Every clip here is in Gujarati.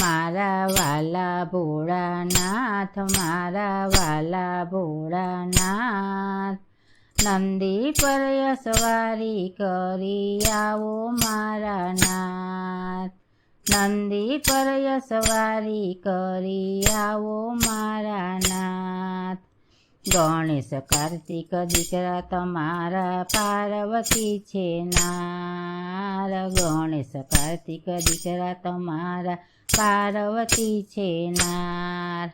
મારા વાલા ભોળાનાથ, મારા વાલા ભોળાનાથ, નંદી પર સવારી કરી આવો મારા નાથ. નંદી પર સવારી કરી આવો મારા નાથ. ગણેશ કાર્તિક દીકરા તમારા પાર્વતી છે નાર. ગણેશ કાર્તિક દીકરા તમારા પાર્વતી છે નાર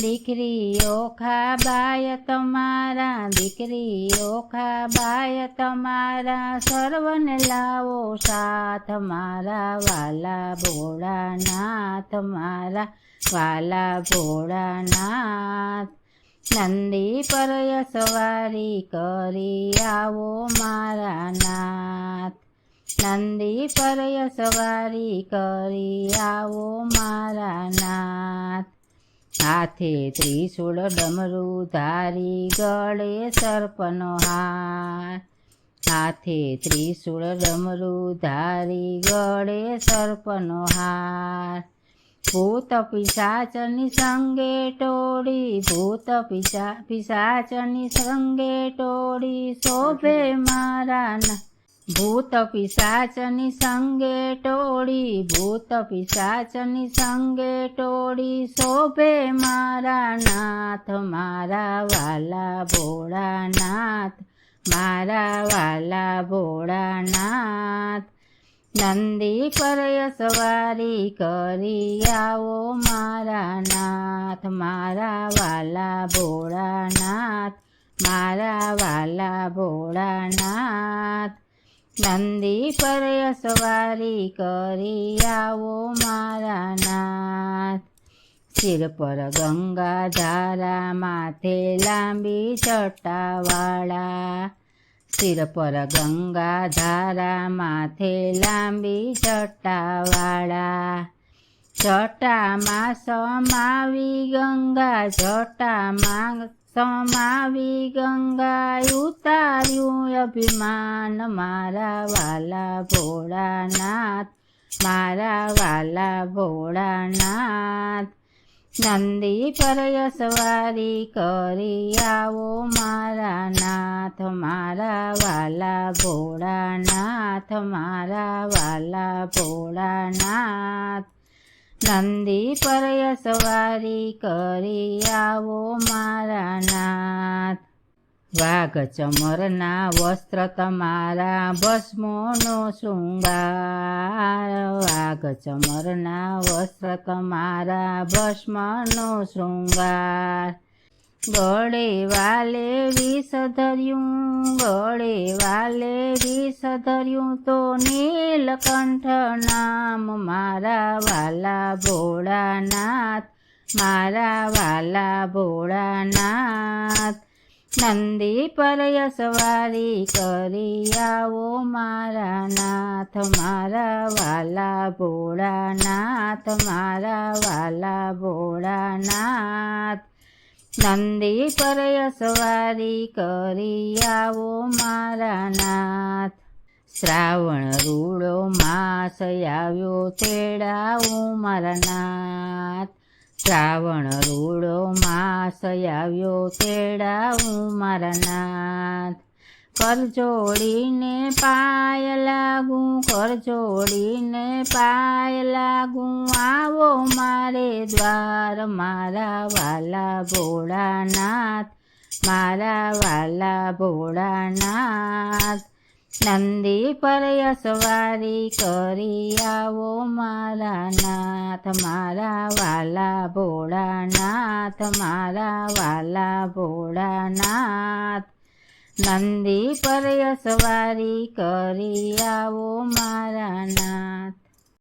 દીકરીઓ ખાબાય તમારા, દીકરીઓ ખાબાય તમારા. સર્વને લાવો સાથ મારા, વાલા ભોળાનાથ મારા, વાલા ભોળાનાથ નંદી પર સવારી કરી આવો મારા નાથ. નંદી પરય સવારી કરી આવો મારા નાથ. હાથે ત્રિશુળ ડમરું ધારી ગળે સર્પનો હાર. હાથે ત્રિશુળ ડમરું ધારી ગળે સર્પનો હાર. ભૂત પિશાચની સંગે ટોળી, ભૂત પિશા, પિશાચની સંગે ટોળી, શોભે મારા ના ભૂત પિશાચની સંગે ટોળી ભૂત પિશાચની સંગે ટોળી શોભે મારા નાથ મારા વાલા ભોળાનાથ મારા વાલા ભોળાનાથ નંદી પર સવારી કરી આવો મારા નાથ મારા વાલા ભોળાનાથ મારા વાલા ભોળાનાથ નંદી પર સવારી કરી આવો મારા નાથ. શિર પર ગંગા ધારા માથે લાંબી ચટાવાળા. શિર પર ગંગા ધારા માથે લાંબી ચટાવાળા. જટામાં સમાવી ગંગા, જટામાં સમાવી ગંગા ઉતાર્યું અભિમાન મારા વાલા ભોળાનાથ, મારા વાલા ભોળાનાથ, નંદી પર સવારી કરી આવો મારા નાથ, મારા વાલા ભોળાનાથ, મારા વાલા ભોળાનાથ, નંદી પર સવારી કરી આવો મારા નાથ. વાઘ ચમરના વસ્ત્ર તમારા ભસ્મોનો શૃંગાર. વાઘ ચમરના વસ્ત્ર તમારા ભસ્મનો શૃંગાર. ગળે વાલે વિષ ધર્યું, ગળે વાલે વિષ ધર્યું તો નીલકંઠ નામ મારા વાલા ભોળાનાથ, મારા વાલા ભોળાનાથ. નંદી પર સવારી કરી આવો મારા નાથ મારા વાલા ભોળાનાથ મારા વાલા ભોળાનાથ નંદી પર સવારી કરી આવો મારા નાથ શ્રાવણ રૂડો માસ આવ્યો તેડાવું મારા નાથ શ્રાવણ રૂડો માસ આવ્યો તેડાવું મારા નાથ. કર જોડીને પાય લાગુ કર જોડીને પાય લાગું, આવો મારે દ્વાર, મારા વાલા ભોળાનાથ, મારા વાલા ભોળાનાથ. નંદી પરય સવારી કરી આવો મારા નાથ, મારા વાલા ભોળાનાથ મારા વાલા ભોળાનાથ નંદી પરય સવારી કરી આવો મારા નાથ